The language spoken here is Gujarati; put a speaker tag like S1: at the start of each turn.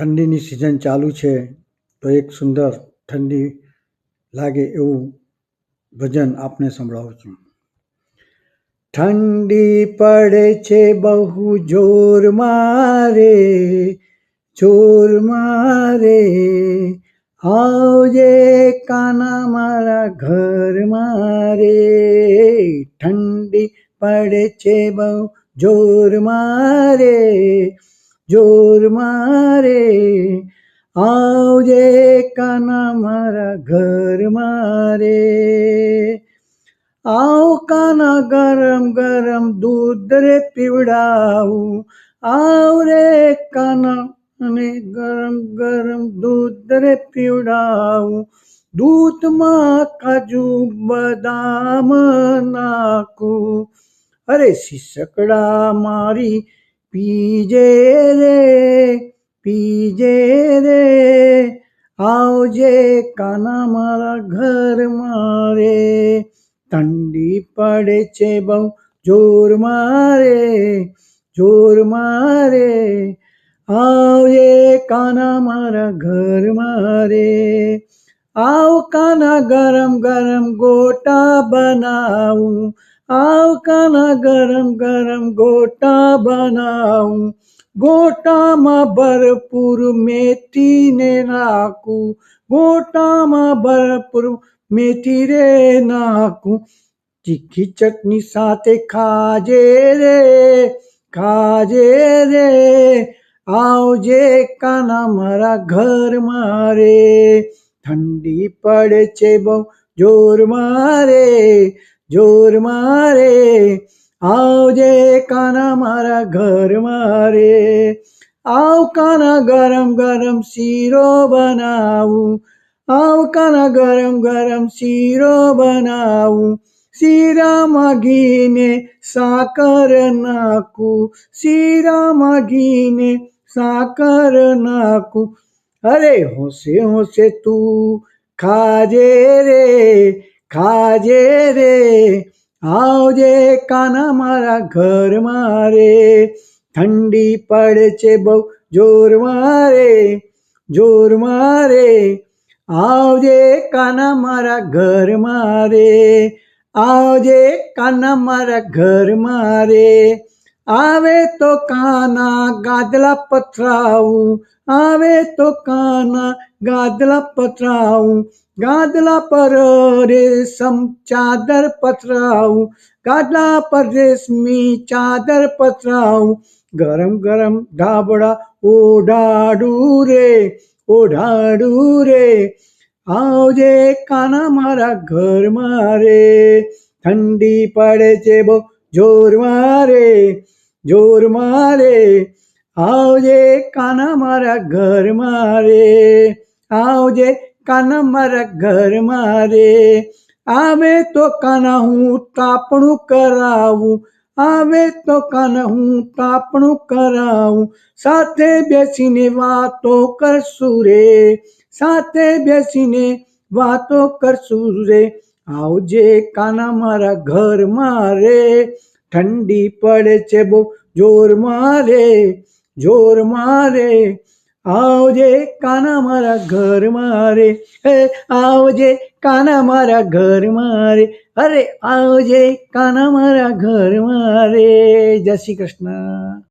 S1: ઠંડીની સિઝન ચાલુ છે, તો એક સુંદર ઠંડી લાગે એવું ભજન આપને સંભળાવું છું. ઠંડી પડે છે બહુ જોર મારે જોર મારે. આવજે કાના મારા ઘર મારે. ઠંડી પડે છે બહુ જોર મારે. જોર મારે, આવજે કાના મારા ઘર મારે. આવ કાના ગરમ ગરમ દૂધ રે પીવડાવું, આવ રે કાના અને ગરમ ગરમ દૂધ રે પીવડાવું. દૂધમાં કાજુ બદામ નાખું, અરે શિસકડા મારી પીજે રે પીજે રે, આવજે કાના મારા ઘર મારે. ઠંડી પડે છે બહુ જોર મારે જોર મારે. આવજે કાના મારા ઘર મારે. આવ કાના ગરમ ગરમ ગોટા બનાવું આવ કાના ગરમ ગરમ ગોટા બનાવું. ગોટામાં ભરપૂર મેથીને નાખું. ગોટામાં ભરપૂર મેથી રે નાખું. તીખી ચટણી સાથે ખાજે રે ખાજે રે. આવજે કાના મારા ઘર મારે. ઠંડી પડે છે બહુ જોર મારે. જોર મારે, આવજે કાના મારા ઘર મારે. આવ કાના ગરમ ગરમ શીરો બનાવું, આવ કાના ગરમ ગરમ શીરો બનાવું. શીરામાં ઘીને સાકર નાખું શીરામાં ઘીને સાકર નાખું. અરે હોશે હોશે તું ખાજે રે ખાજે રે, આવજે કાના મારા ઘર મારે. ઠંડી પડે છે બહુ જોર મારે જોર મારે. આવજે કાના મારા ઘર મારે, આવજે કાના મારા ઘર મારે. આવે તો કાના ગાદલા પથરાવું, આવે તો કાના ગાદલા પથરાવું. ગાદલા પર રેશમ ચાદર પથરાવું, ગાદલા પર રેશમી ચાદર પથરાવું. ગરમ ગરમ ધાબળા ઓઢાડું રે ઓઢાડું રે. આવજે કાના મારા ઘર મારે ઠંડી પડે છે બહુ જોર મારે જોર મારે આવજે કાના મારા ઘર મારે આવજે કાના મારા ઘર મારે. આવે તો કાના હું તાપણું કરાવું. આવે તો કાના હું તાપણું કરાવું. સાથે બેસીને વાતો કરશું રે. સાથે બેસીને વાતો કરશું રે. આવજે કાના મારા ઘર મારે. ઠંડી પડે છે બહુ જોર મારે. જોર મારે. આવજે કાના મારા ઘર મારે. હે, આવજે કાના મારા ઘર મારે. અરે, આવજે કાના મારા ઘર મારે. જય શ્રી કૃષ્ણ.